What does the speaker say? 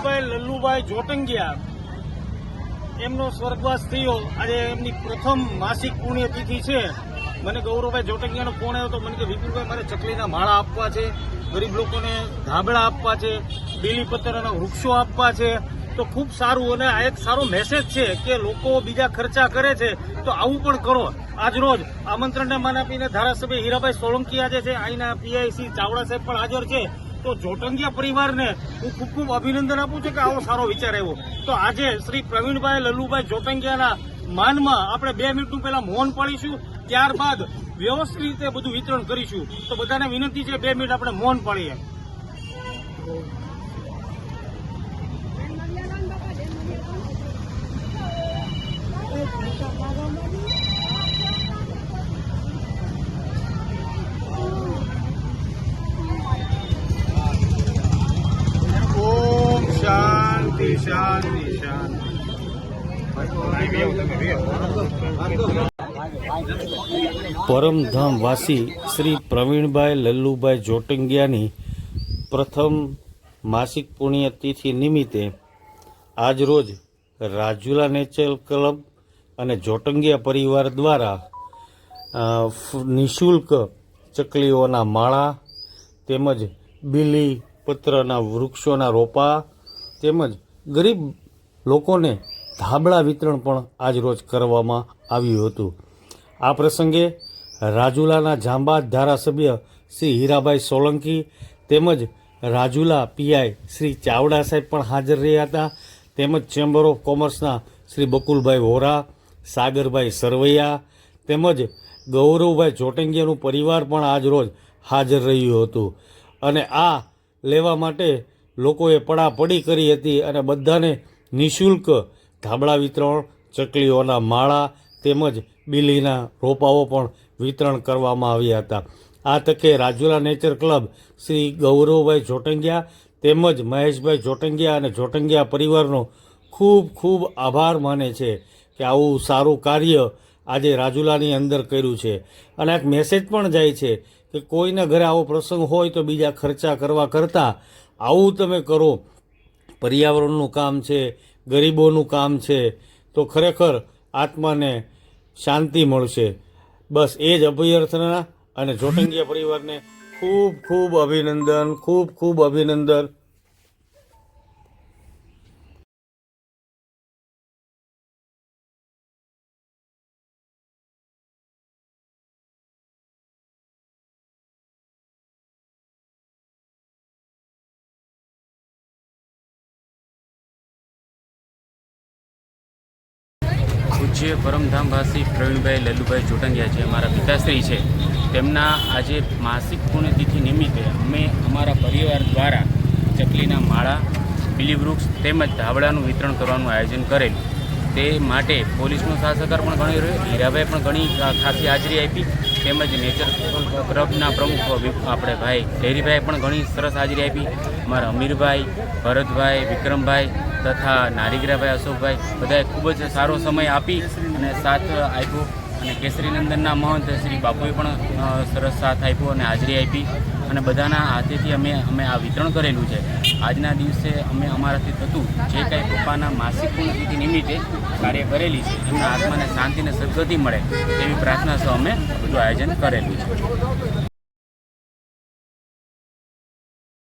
પ્રવીણભાઈ લલ્લુભાઈ જોટંગિયા, એમનો સ્વર્ગવાસ થયો. આજે એમની પ્રથમ માસિક પુણ્યતિથિ છે. મને ગૌરવભાઈ જોટંગિયાનો ફોન આવ્યો તો મને કે, વિપુલભાઈ, મારે ચકલીના માળા આપવા છે, ગરીબ લોકોને ધાબળા આપવા છે બીલીપત્રના વૃક્ષો આપવા છે. તો ખૂબ સારું અને આ એક સારો મેસેજ છે કે લોકો બીજા ખર્ચા કરે છે. તો આવું પણ કરો. આજરોજ આમંત્રણને માન આપીને ધારાસભ્ય હીરાભાઈ સોલંકી આજે છે. અહીંના પીઆઈસી ચાવડા સાહેબ પણ હાજર છે. તો જોટંગિયા પરિવારને હું ખૂબ ખૂબ અભિનંદન આપું છું કે આવો સારો વિચાર આવ્યો. તો આજે શ્રી પ્રવીણભાઈ લલ્લુભાઈ જોટંગિયાના માનમાં આપણે બે મિનિટનું પહેલા મૌન પાડીશું ત્યારબાદ વ્યવસ્થિત રીતે બધું વિતરણ કરીશું. તો બધાને વિનંતી છે બે મિનિટ આપણે મૌન પાડીએ ઓમ શાંતિ પરમધામ વાસી શ્રી પ્રવીણભાઈ લલ્લુભાઈ જોટંગિયાની પ્રથમ માસિક પુણ્યતિથિ નિમિત્તે આજરોજ રાજુલા નેચરલ ક્લબ અને જોટંગિયા પરિવાર દ્વારા નિઃશુલ્ક ચકલીઓના માળા તેમજ બીલી પત્રના વૃક્ષોના રોપા તેમજ ગરીબ લોકોને ધાબળા વિતરણ પણ આજરોજ કરવામાં આવ્યું હતું. આ પ્રસંગે રાજુલાના જાંબાદ ધારાસભ્ય શ્રી હીરાભાઈ સોલંકી તેમજ રાજુલા પીઆઈ શ્રી ચાવડા સાહેબ પણ હાજર રહ્યા હતા. તેમજ ચેમ્બર ઓફ કોમર્સના શ્રી બકુલભાઈ વોરા, સાગરભાઈ સરવૈયા તેમજ ગૌરવભાઈ ચોટંગિયાનું પરિવાર પણ આજરોજ હાજર રહ્યું હતું. અને આ લેવા માટે લોકોએ પડાપડી કરી હતી અને બધાને નિઃશુલ્ક ધાબળા વિતરણ, ચકલીઓના માળા તેમજ બિલીના રોપાઓ પણ વિતરણ કરવામાં આવ્યા હતા. આ તકે રાજુલા નેચર ક્લબ શ્રી ગૌરવભાઈ જોટંગિયા તેમજ મહેશભાઈ જોટંગિયા અને જોટંગિયા પરિવારનો ખૂબ ખૂબ આભાર માને છે કે આવું સારું કાર્ય આજે રાજુલાની અંદર કર્યું છે. અને એક મેસેજ પણ જાય છે કે કોઈના ઘરે આવો પ્રસંગ હોય તો બીજા ખર્ચા કરવા કરતાં આવું તમે કરો. પર્યાવરણનું કામ છે, ગરીબોનું કામ છે, તો ખરેખર આત્માને શાંતિ મળશે. બસ એ જ અભ્યર્થના અને જોટંગિયા પરિવારને ખૂબ ખૂબ અભિનંદન, ખૂબ ખૂબ અભિનંદન. પૂજ્ય પરમધામવાસી પ્રવીણભાઈ લલ્લુભાઈ ચોટંગિયા છે મારા પિતાશ્રી છે, તેમના આજે માસિક પુણ્યતિથિ નિમિત્તે અમે અમારા પરિવાર દ્વારા ચકલીના માળા, બીલીવૃક્ષ તેમજ ધાબળાનું વિતરણ કરવાનું આયોજન કરેલ. તે માટે પોલીસનો સહકાર પણ ઘણી રહ્યો, હીરાભાઈ પણ ઘણી ખાસી હાજરી આપી, તેમજ નેચર ક્લબના પ્રમુખ આપણે ભાઈ ડેરીભાઈ પણ ઘણી સરસ હાજરી આપી. મારા અમીરભાઈ, ભરતભાઈ, વિક્રમભાઈ તથા નારીગરાભાઈ, અશોકભાઈ બધાએ ખૂબ જ સારો સમય આપી અને સાથ આપ્યો. અને કેસરીનંદનના મહંત શ્રી બાપુએ પણ સરસ સાથ આપ્યો અને હાજરી આપી. અને બધાના હાથેથી અમે અમે આ વિતરણ કરેલું છે. આજના દિવસે અમે અમારાથી થતું જે કાંઈ પપ્પાના માસિક પુણ્યતિથિ નિમિત્તે કાર્ય કરેલી છે, એમના આત્માને શાંતિ અને સદગતિ મળે તેવી પ્રાર્થના સહ અમે બધું આયોજન કરેલું છે.